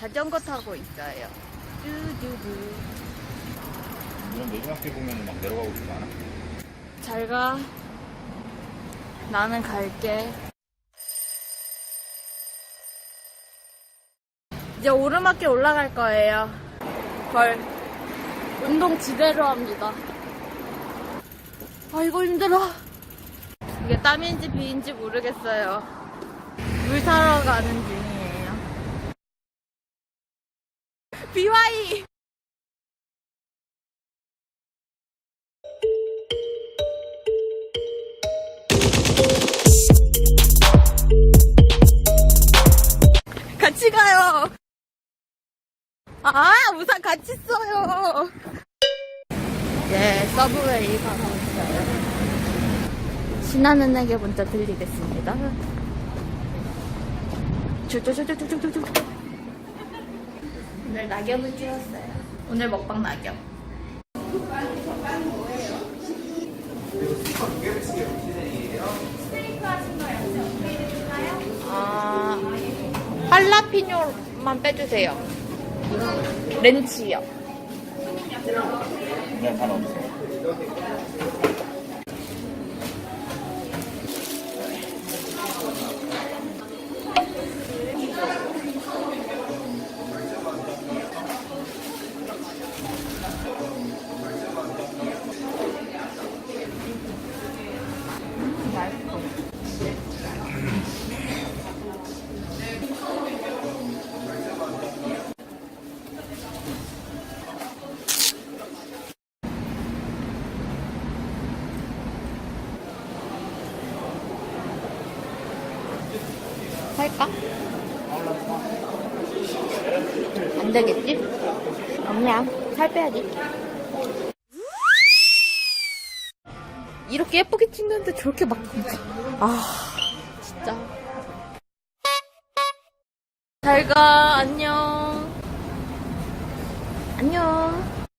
자전거 타고 있어요. 뚜두두. 이런 내리막길 보면 막 내려가고 싶지 않아? 잘 가. 나는 갈게. 이제 오르막길 올라갈 거예요. 헐. 운동 지대로 합니다. 아이고, 힘들어. 이게 땀인지 비인지 모르겠어요. 물 사러 가는 중 BY! 같이 가요. 아, 우산 같이 써요. 네, 서브웨이 가고 있어요. 신나는에게 문자 들리겠습니다. 쭈쭈쭈쭈쭈쭈쭈. 오늘 낙엽을 찍었어요. 오늘 먹방 낙엽. 아, 할라피뇨만 빼주세요. 렌치요. 그냥 다 넣었어. 살까? 안 되겠지? 엄마, 살 빼야지. 이렇게 예쁘게 찍는데 저렇게 막. 아, 진짜. 잘 가, 안녕. 안녕.